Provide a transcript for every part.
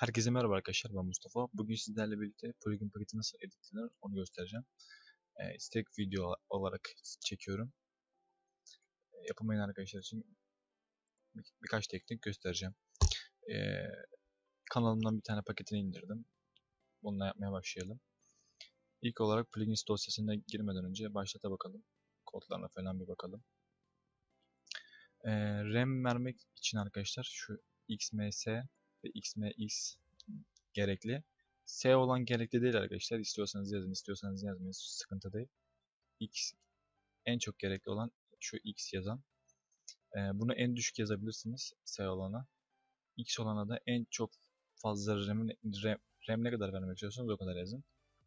Herkese merhaba arkadaşlar ben Mustafa. Bugün sizlerle birlikte plugin paketi nasıl editlenir onu göstereceğim. E, istek video olarak çekiyorum. E, yapamayan arkadaşlar için bir, birkaç teknik göstereceğim. E, kanalımdan bir tane paketini indirdim. Bununla yapmaya başlayalım. İlk olarak plugins dosyasına girmeden önce başlata bakalım. Kodlarına falan bir bakalım. E, RAM vermek için arkadaşlar şu XMS ve xmx gerekli. S olan gerekli değil arkadaşlar. İstiyorsanız yazın, istiyorsanız yazmayın. Sıkıntı değil. X en çok gerekli olan şu X yazan. Ee, bunu en düşük yazabilirsiniz S olana. X olana da en çok fazla RAM, RAM, RAM ne kadar vermek istiyorsanız o kadar yazın.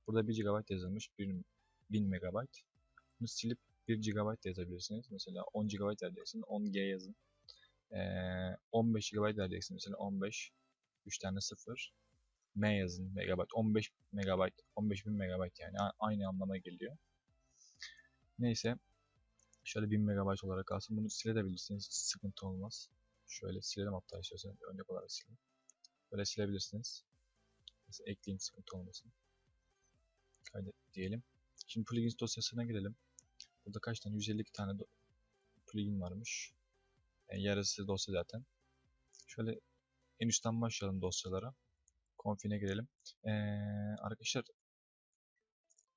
Burada 1 GB yazılmış. 1000 MB. Bunu silip 1 GB yazabilirsiniz. Mesela 10 GB vereceksiniz. 10G yazın. Ee, 15 GB vereceksiniz. Mesela 15 3 tane 0 M yazın megabayt 15 megabayt 15.000 megabayt yani aynı anlama geliyor. Neyse şöyle 1000 megabayt olarak kalsın. Bunu silebilirsiniz. Sıkıntı olmaz. Şöyle silelim hatta istiyorsanız örnek olarak silelim. Böyle silebilirsiniz. Mesela ekleyin sıkıntı olmasın. Kaydet diyelim. Şimdi plugins dosyasına girelim. Burada kaç tane? 152 tane plugin varmış. Yani yarısı dosya zaten. Şöyle en üstten başlayalım dosyalara. Config'e girelim. Ee, arkadaşlar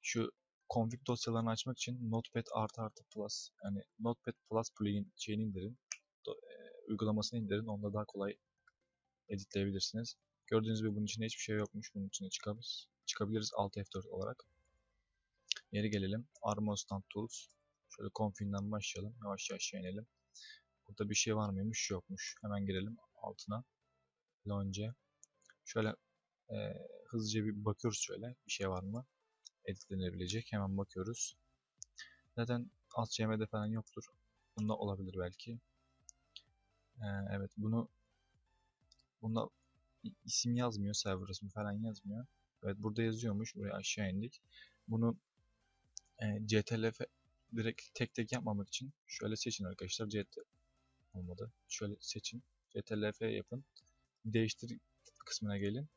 şu config dosyalarını açmak için Notepad artı artı plus yani Notepad plus plugin şeyini indirin. Do, e, uygulamasını indirin. Onda daha kolay editleyebilirsiniz. Gördüğünüz gibi bunun içinde hiçbir şey yokmuş. Bunun içine çıkabiliriz. Çıkabiliriz Alt F4 olarak. Geri gelelim. Armor Stand Tools. Şöyle config'den başlayalım. Yavaş yavaş inelim. Burada bir şey var mıymış? Yokmuş. Hemen girelim altına launch'e. Şöyle e, hızlıca bir bakıyoruz şöyle bir şey var mı editlenebilecek hemen bakıyoruz. Zaten alt CM'de falan yoktur. Bunda olabilir belki. Ee, evet bunu bunda isim yazmıyor, server ismi falan yazmıyor. Evet burada yazıyormuş. Buraya aşağı indik. Bunu e, CTLF direkt tek tek yapmamak için şöyle seçin arkadaşlar. CT olmadı. Şöyle seçin. CTLF yapın değiştir kısmına gelin.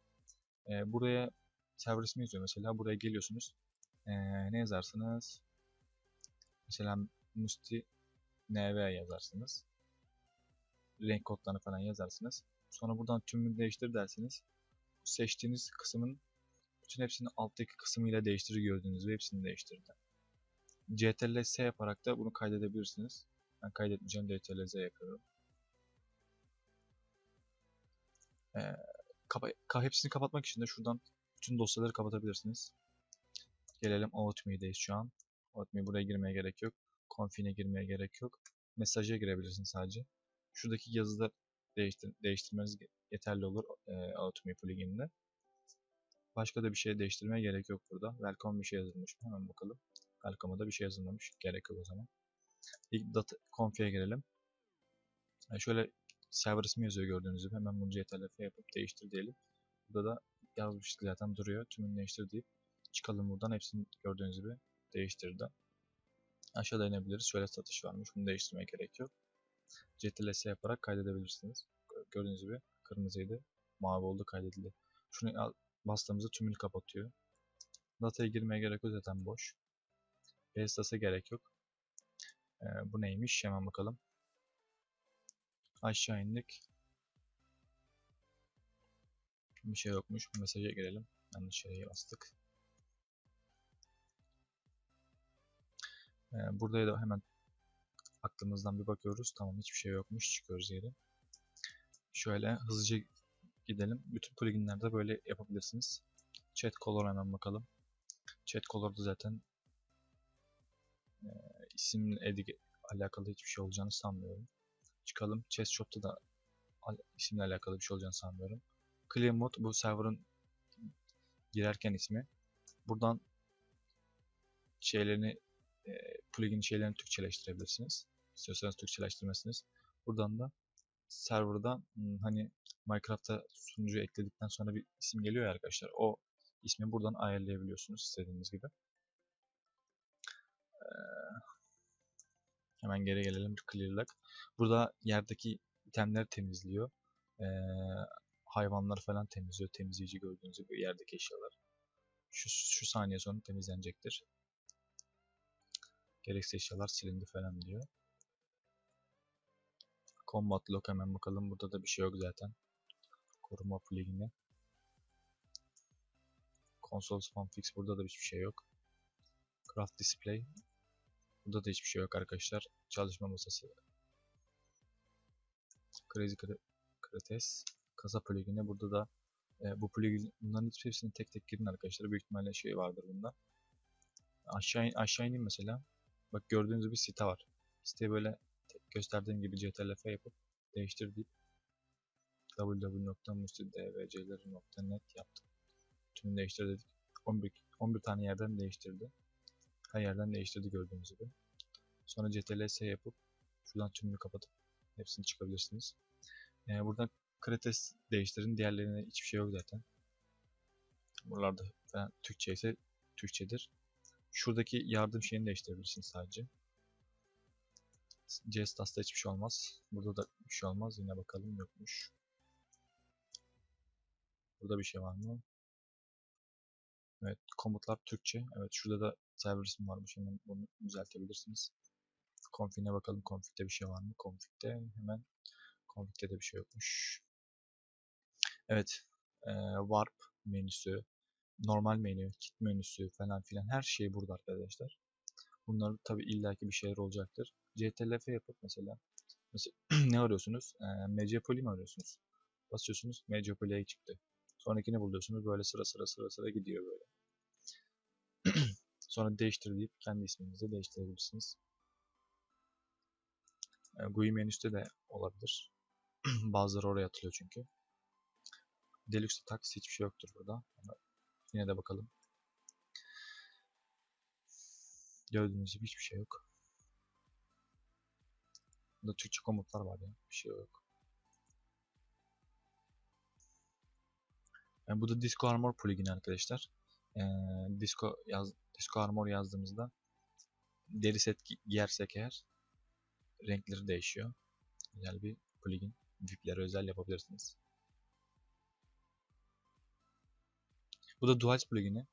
E, buraya server ismi yazıyor mesela. Buraya geliyorsunuz. E, ne yazarsınız? Mesela Musti NV yazarsınız. Renk kodlarını falan yazarsınız. Sonra buradan tümünü değiştir dersiniz. Seçtiğiniz kısmın bütün hepsini alttaki kısmıyla değiştirir gördüğünüz gibi hepsini değiştirdi. CTRL-S yaparak da bunu kaydedebilirsiniz. Ben kaydetmeyeceğim CTRL-Z yapıyorum. E, kapa hepsini kapatmak için de şuradan bütün dosyaları kapatabilirsiniz. Gelelim OAuthMe'deyiz şu an. OAuthMe buraya girmeye gerek yok. Config'e girmeye gerek yok. Mesaja girebilirsin sadece. Şuradaki yazıda değiştir değiştirmeniz yeterli olur e, OAuthMe plugin'de. Başka da bir şey değiştirmeye gerek yok burada. Welcome bir şey yazılmış mı? Hemen bakalım. Welcome'a da bir şey yazılmamış. Gerek yok o zaman. İlk data config'e girelim. Yani şöyle server ismi yazıyor gördüğünüz gibi. Hemen bunu ctlf yapıp değiştir diyelim. Burada da yazmıştık zaten duruyor. Tümünü değiştir deyip çıkalım buradan. Hepsini gördüğünüz gibi değiştirdi. Aşağıda inebiliriz. Şöyle satış varmış. Bunu değiştirmeye gerek yok. CTLS yaparak kaydedebilirsiniz. Gördüğünüz gibi kırmızıydı. Mavi oldu kaydedildi. Şunu bastığımızda tümünü kapatıyor. Dataya girmeye gerek yok zaten boş. Restas'a gerek yok. Ee, bu neymiş? Hemen bakalım. Aşağı indik. Bir şey yokmuş. Mesaja girelim. Yanlış şeye bastık. Ee, burada da hemen aklımızdan bir bakıyoruz. Tamam hiçbir şey yokmuş. Çıkıyoruz geri. Şöyle hızlıca gidelim. Bütün pluginlerde böyle yapabilirsiniz. Chat color hemen bakalım. Chat color'da zaten e, isimle alakalı hiçbir şey olacağını sanmıyorum çıkalım. Chest Shop'ta da isimle alakalı bir şey olacağını sanmıyorum. Clear Mode bu server'ın girerken ismi. Buradan şeylerini e, plugin şeylerini Türkçeleştirebilirsiniz. İstiyorsanız Türkçeleştirmezsiniz. Buradan da serverda hmm, hani Minecraft'ta sunucu ekledikten sonra bir isim geliyor ya arkadaşlar. O ismi buradan ayarlayabiliyorsunuz istediğiniz gibi. Hemen geri gelelim. Clearlock. Burada yerdeki itemleri temizliyor. Ee, hayvanları falan temizliyor. Temizleyici gördüğünüz gibi yerdeki eşyalar. Şu, şu saniye sonra temizlenecektir. Gereksiz eşyalar silindi falan diyor. Combat Log hemen bakalım. Burada da bir şey yok zaten. Koruma plugin'i. Console Spam Fix burada da hiçbir şey yok. Craft Display. Burada da hiçbir şey yok arkadaşlar. Çalışma masası. Crazy Cretes. Kasa plugin'i. Burada da e, bu plugin bunların hepsini tek tek girin arkadaşlar. Büyük ihtimalle şey vardır bunda. Aşağı, aşağı ineyim mesela. Bak gördüğünüz gibi site var. Siteye böyle gösterdiğim gibi ctlf yapıp değiştir deyip www.mustidvc'leri.net yaptım. Tümünü değiştir dedik. 11, 11 tane yerden değiştirdi. Her yerden değiştirdi gördüğünüz gibi. Sonra ctls yapıp şuradan tümünü kapatıp hepsini çıkabilirsiniz. Ee, buradan kretes değiştirin. Diğerlerine hiçbir şey yok zaten. Buralarda falan Türkçe ise Türkçedir. Şuradaki yardım şeyini değiştirebilirsiniz sadece. CSTAS'ta hiçbir şey olmaz. Burada da bir şey olmaz. Yine bakalım yokmuş. Burada bir şey var mı? Evet, komutlar Türkçe. Evet, şurada da server varmış. Hemen bunu düzeltebilirsiniz. Config'e bakalım. Config'de bir şey var mı? Config'de hemen Config'de de bir şey yokmuş. Evet, e, Warp menüsü, normal menü, kit menüsü falan filan her şey burada arkadaşlar. Bunlar tabi illaki bir şeyler olacaktır. CTLF yapıp mesela, mesela ne arıyorsunuz? E, MC mi arıyorsunuz? Basıyorsunuz MC Poly'e çıktı. Sonrakini buluyorsunuz böyle sıra sıra sıra sıra gidiyor böyle. Sonra değiştir deyip kendi isminizi değiştirebilirsiniz. E, GUI menüsü de olabilir. Bazıları oraya atılıyor çünkü. Deluxe Tax hiçbir şey yoktur burada. Ama yine de bakalım. Gördüğünüz gibi hiçbir şey yok. Burada Türkçe komutlar var ya. Bir şey yok. Yani bu da Disco Armor plugin arkadaşlar. Ee, Disco yaz, Disco Armor yazdığımızda deri set giyersek eğer renkleri değişiyor. Güzel bir plugin. VIP'lere özel yapabilirsiniz. Bu da Dual plugin'i.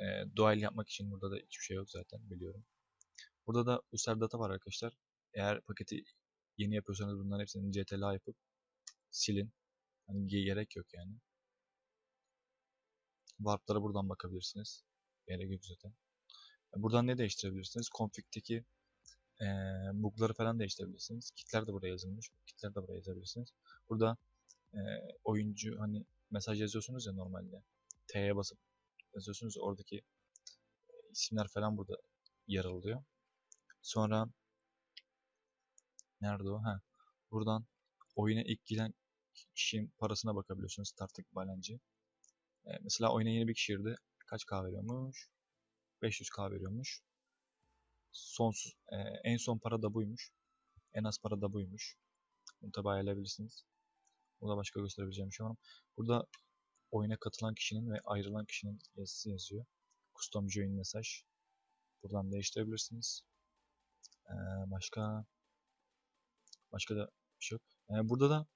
E, dual yapmak için burada da hiçbir şey yok zaten biliyorum. Burada da User Data var arkadaşlar. Eğer paketi yeni yapıyorsanız bunların hepsini CTLA yapıp silin. Hani gerek yok yani. Warp'lara buradan bakabilirsiniz. Gerek yok zaten. Buradan ne değiştirebilirsiniz? Config'teki e, bug'ları falan değiştirebilirsiniz. Kitler de buraya yazılmış. Kitler de buraya yazabilirsiniz. Burada e, oyuncu hani mesaj yazıyorsunuz ya normalde. T'ye basıp yazıyorsunuz. Oradaki isimler falan burada yer alıyor. Sonra nerede o? Ha. Buradan oyuna ilk giren kişinin parasına bakabiliyorsunuz. Starting balance. Ee, mesela oyuna yeni bir kişi girdi. Kaç K veriyormuş? 500 K veriyormuş. Sonsuz, e, en son para da buymuş. En az para da buymuş. Bunu tabi ayarlayabilirsiniz. Bu da başka gösterebileceğim bir şey var. Burada oyuna katılan kişinin ve ayrılan kişinin yazısı yazıyor. Custom join mesaj. Buradan değiştirebilirsiniz. Ee, başka başka da bir şey yok. Ee, burada da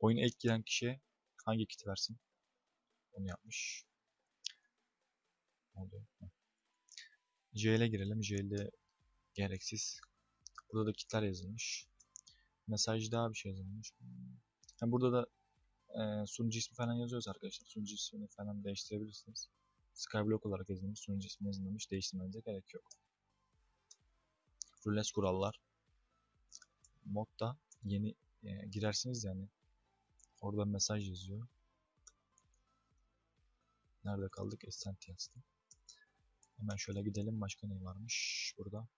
oyuna ilk giren kişiye hangi kiti versin? Onu yapmış. Oluyor? JL'e girelim. JL'de gereksiz. Burada da kitler yazılmış. Mesaj daha bir şey yazılmış. Yani burada da e, sunucu ismi falan yazıyoruz arkadaşlar. Sunucu ismini falan değiştirebilirsiniz. Skyblock olarak yazılmış, sunucu ismi yazılmış. Değiştirmenize gerek yok. Rules kurallar. Modda yeni e, girersiniz yani. Orada mesaj yazıyor. Nerede kaldık? Essent yazdı. Hemen şöyle gidelim. Başka ne varmış burada?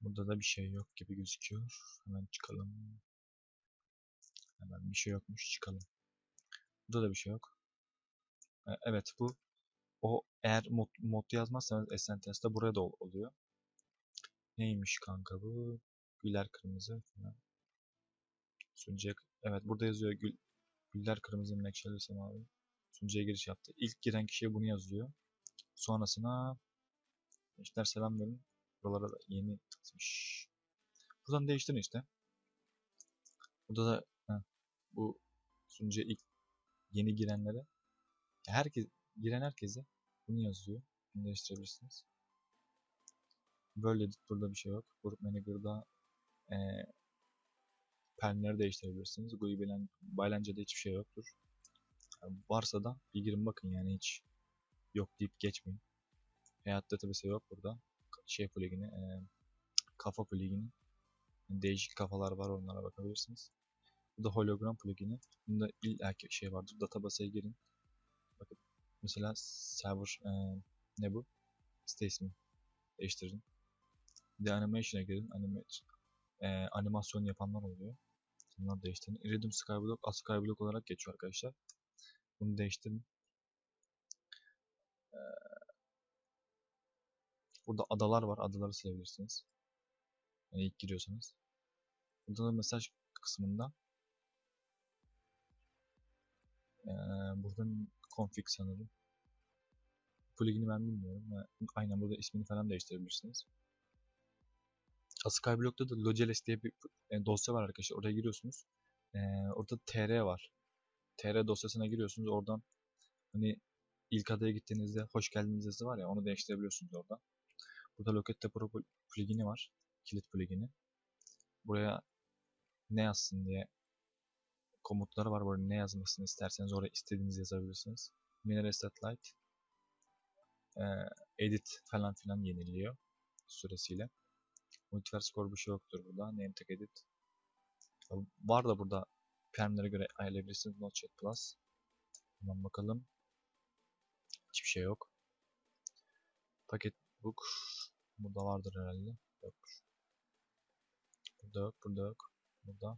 Burada da bir şey yok gibi gözüküyor. Hemen çıkalım. Hemen bir şey yokmuş çıkalım. Burada da bir şey yok. E, evet bu o eğer mod, mod yazmazsanız SNTS'de buraya da oluyor. Neymiş kanka bu? Güller kırmızı falan. Sunucuya evet burada yazıyor gül güller kırmızı menekşeli semavi. Sunucuya giriş yaptı. İlk giren kişiye bunu yazıyor. Sonrasına gençler selam verin. Buralara da yeni atmış. Buradan değiştirin işte. Burada da heh, bu sunucuya ilk yeni girenlere herkes giren herkese bunu yazıyor. Bunu değiştirebilirsiniz. Böyle burada bir şey yok. Grup Manager'da e, permleri değiştirebilirsiniz. GUI bilen, Bylance'de hiçbir şey yoktur. Yani varsa da bir girin bakın yani hiç yok deyip geçmeyin. Hayat database yok burada. Şey plugin'i, e, kafa plugin'i. Değişik kafalar var onlara bakabilirsiniz. Bu da hologram plugin'i. Bunda illaki şey vardır. Database'e girin. Bakın mesela server e, ne bu? Site ismi değiştirin. Bir de animation'a girin. Animation, e, animasyon yapanlar oluyor. Bunları değiştirin. Iridium Skyblock, Skyblock olarak geçiyor arkadaşlar. Bunu değiştirin. Burada adalar var. Adaları silebilirsiniz. Yani ilk giriyorsanız. Burada da mesaj kısmında ee, buradan config sanırım. Plugin'i ben bilmiyorum. Aynen burada ismini falan değiştirebilirsiniz. Skyblock'ta da Logeles diye bir e, dosya var arkadaşlar. Oraya giriyorsunuz. E, orada tr var. tr dosyasına giriyorsunuz. Oradan hani ilk adaya gittiğinizde hoş geldiniz yazısı var ya onu değiştirebiliyorsunuz orada. Burada Locate Pro plugin'i var. Kilit plugin'i. Buraya ne yazsın diye komutları var. Burada ne yazmasını isterseniz oraya istediğinizi yazabilirsiniz. Mineral Satellite e, edit falan filan yeniliyor süresiyle. Multiverse Core bir şey yoktur burada. Name tag edit. Var da burada permlere göre ayarlayabilirsiniz. Notepad Plus. Hemen bakalım. Hiçbir şey yok. Paket book. Burada vardır herhalde. Yok. Burada yok. Burada yok. Burada.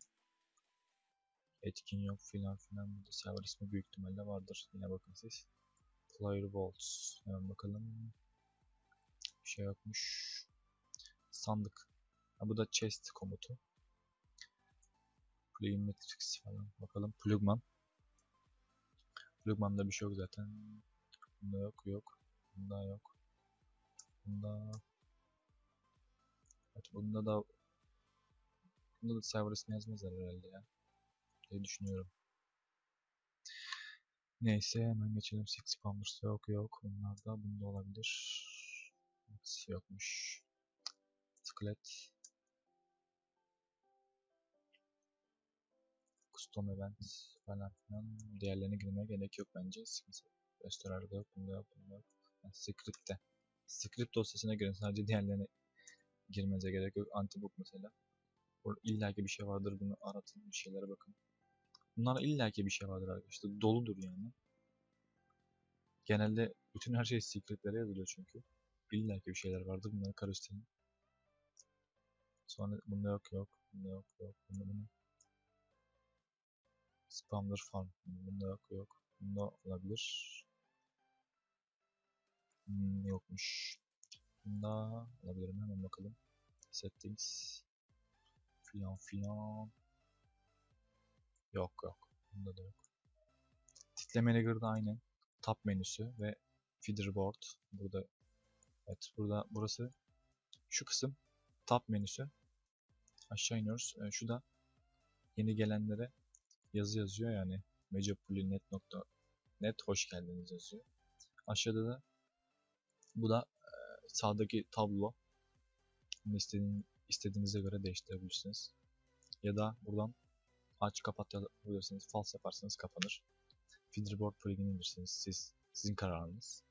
Etkin yok filan filan. Burada server ismi büyük ihtimalle vardır. Yine bakın siz. Player Vaults. Hemen bakalım. Bir şey yokmuş sandık. Ha, bu da chest komutu. Plugin metrics falan. Bakalım. Plugman. Plugman'da bir şey yok zaten. Bunda yok yok. Bunda yok. Bunda bunda da Bunda da server ismi yazmazlar herhalde ya. diye düşünüyorum. Neyse hemen geçelim. Six Spammers yok yok. Bunlar da bunda olabilir. Yokmuş. Skelet Custom Event falan filan diğerlerine girmeye gerek yok bence. Restorar'da yok, bunda yok, bunda yok. Yani script'te. Script dosyasına girin. Sadece diğerlerine girmenize gerek yok. Antibook mesela. Burada illaki bir şey vardır. Bunu aratın. Bir şeylere bakın. Bunlar illaki bir şey vardır arkadaşlar. Doludur yani. Genelde bütün her şey secretlere yazılıyor çünkü. İllaki bir şeyler vardır. Bunları karıştırın. Sonra bunda yok yok. Bunda yok yok. Bunda bunu. Spamler farm. Bunda yok yok. Bunda olabilir. Hmm, yokmuş. Bunda olabilir mi? Hemen bakalım. Settings. Filan filan. Yok yok. Bunda da yok. Title Manager'da aynı. Tab menüsü ve Feederboard. Burada Evet burada burası şu kısım tab menüsü. Aşağı iniyoruz. E, şu da yeni gelenlere yazı yazıyor yani megapulinet.net hoş geldiniz yazıyor. Aşağıda da bu da e, sağdaki tablo. Bunu istediğin, istediğinize göre değiştirebilirsiniz. Ya da buradan aç kapat yapabilirsiniz. False yaparsanız kapanır. Feederboard plugin'i indirirsiniz. Siz, sizin kararınız.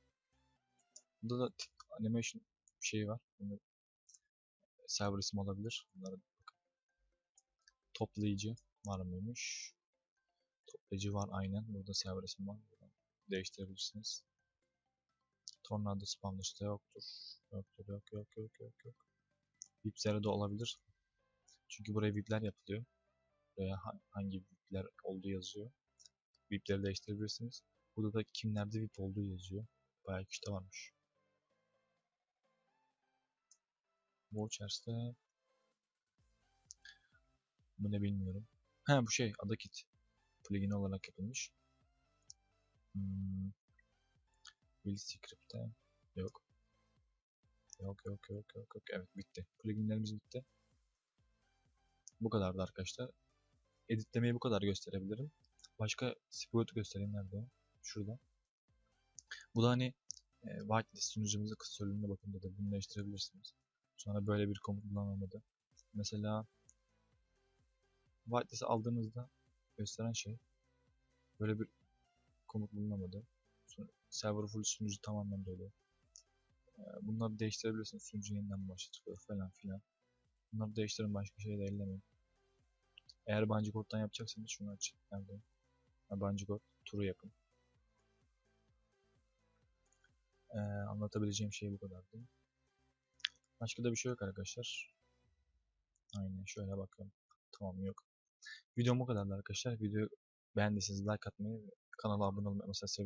Burada da animation şeyi var. Bunu server ismi olabilir. Bunları bakın. Toplayıcı var mıymış? Toplayıcı var aynen. Burada server ismi var. Buradan değiştirebilirsiniz. Tornado spam liste yoktur. Yoktur yok yok yok yok yok. VIP'lere de olabilir. Çünkü buraya VIP'ler yapılıyor. Buraya hangi VIP'ler olduğu yazıyor. VIP'leri değiştirebilirsiniz. Burada da kimlerde VIP olduğu yazıyor. Bayağı kişide varmış. Vouchers'te bu ne bilmiyorum. Ha bu şey Adakit plugin olarak yapılmış. Hmm. Will Script'te yok. Yok yok yok yok yok. Evet bitti. Pluginlerimiz bitti. Bu kadardı arkadaşlar. Editlemeyi bu kadar gösterebilirim. Başka spoiler göstereyim nerede o? Şurada. Bu da hani e, whitelist sunucumuzun kısa bölümüne bakın dedi. Bunu değiştirebilirsiniz. Sonra böyle bir komut kullanılmadı. Mesela whitelist aldığınızda gösteren şey böyle bir komut bulunamadı. Sonra server full sunucu tamamen dolu. E, bunları değiştirebilirsiniz. Sunucu yeniden başlatılıyor falan filan. Bunları değiştirin başka şey de ellemeyin. Eğer Code'dan yapacaksanız şunu açın. Nerede? Code. Turu yapın. Ee, anlatabileceğim şey bu kadardı. Başka da bir şey yok arkadaşlar. Aynen şöyle bakalım. Tamam yok. Videom bu kadardı arkadaşlar. Video beğendiyseniz like atmayı kanala abone olmayı mesela sevinirim.